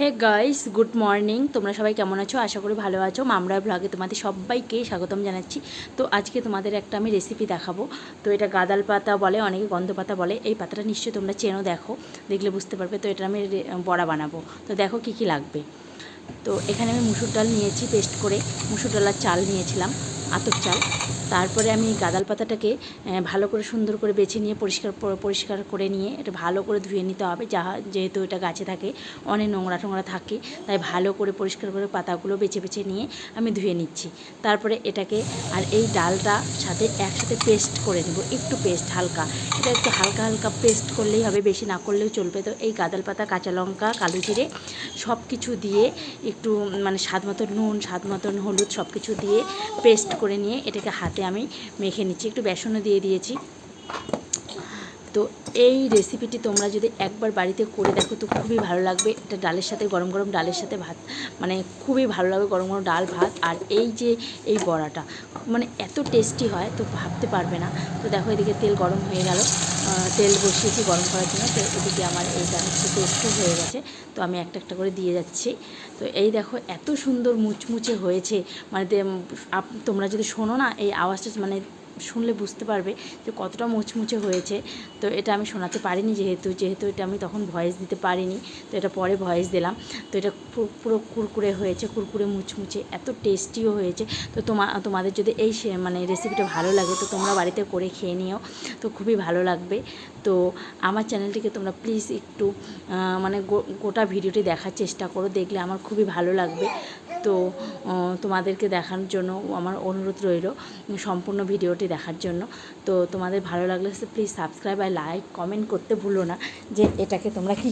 Hey guys, good morning. তোমরা সবাই কেমন আছো? আশা করি ভালো আছো। মামরা ব্লগে তোমাদের সবাইকে স্বাগতম জানাচ্ছি। তো আজকে তোমাদের একটা আমি রেসিপি দেখাবো। তো এটা গাদাল পাতা বলে, অনেকে গন্ধ পাতা বলে। এই পাতাটা নিশ্চয়ই তোমরা চেনো, দেখো। দেখলে বুঝতে পারবে। তো এটা আমি বড়া বানাবো। তো দেখো কি কি লাগবে। তো এখানে আমি মুসুর ডাল নিয়েছি পেস্ট করে। মুসুর ডাল আর চাল নিয়েছিলাম আতর চাল। তারপরে আমি গাদাল পাতাটাকে ভালো করে সুন্দর করে বেছে নিয়ে পরিষ্কার পরিষ্কার করে নিয়ে এটা ভালো করে ধুয়ে নিতে হবে যা যেহেতু এটা গাছে থাকে, অনেক নোংরা টোংরা থাকে, তাই ভালো করে পরিষ্কার করে পাতাগুলো বেছে বেছে নিয়ে আমি ধুয়ে নিচ্ছি। তারপরে এটাকে আর এই ডালটা সাথে একসাথে পেস্ট করে নেব, একটু পেস্ট হালকা। এটা একটু হালকা হালকা পেস্ট করলেই হবে, বেশি না করলেও চলবে। তো এই গাদাল পাতা, কাঁচা লঙ্কা, কালো জিরে সব কিছু দিয়ে একটু মানে স্বাদ মতো নুন, স্বাদ মতন হলুদ সব কিছু দিয়ে পেস্ট করে নিয়ে এটাকে হাতে আমি মেখে নিচ্ছি। একটু বেসনও দিয়ে দিয়েছি। তো এই রেসিপিটি তোমরা যদি একবার বাড়িতে করে দেখো তো খুবই ভালো লাগবে। এটা ডালের সাথে গরম গরম ডালের সাথে ভাত মানে খুবই ভালো লাগবে গরম গরম ডাল ভাত। আর এই যে এই বড়াটা মানে এত টেস্টি হয় তো ভাবতে পারবে না। তো দেখো এদিকে তেল গরম হয়ে গেল। তেল বসিয়েছি গরম করার জন্য। তো এদিকে আমার এইটা হচ্ছে পেস্টও হয়ে গেছে। তো আমি একটা একটা করে দিয়ে যাচ্ছি। তো এই দেখো এত সুন্দর মুচমুচে হয়েছে। মানে তোমরা যদি শোনো না, এই আওয়াজটা মানে শুনলে বুঝতে পারবে যে কতটা মুচমুচে হয়েছে। তো এটা আমি শোনাতে পারিনি যেহেতু যেহেতু এটা আমি তখন ভয়েস দিতে পারিনি, তো এটা পরে ভয়েস দিলাম। তো এটা পুরো কুরকুরে হয়েছে, কুরকুরে মুচমুচে, এত টেস্টিও হয়েছে। তো তোমা, তোমাদের যদি এই মানে রেসিপিটা ভালো লাগে তো তোমরা বাড়িতে করে খেয়ে নিও, তো খুবই ভালো লাগবে। তো আমার চ্যানেলটিকে তোমরা প্লিজ একটু মানে গোটা ভিডিওটি দেখার চেষ্টা করো, দেখলে আমার খুবই ভালো লাগবে। তো তোমাদেরকে দেখার জন্য আমার অনুরোধ রইল সম্পূর্ণ ভিডিওটি দেখার জন্য। তো তোমাদের ভালো লাগলে প্লিজ সাবস্ক্রাইব আর লাইক কমেন্ট করতে ভুলো না যে এটাকে তোমরা কি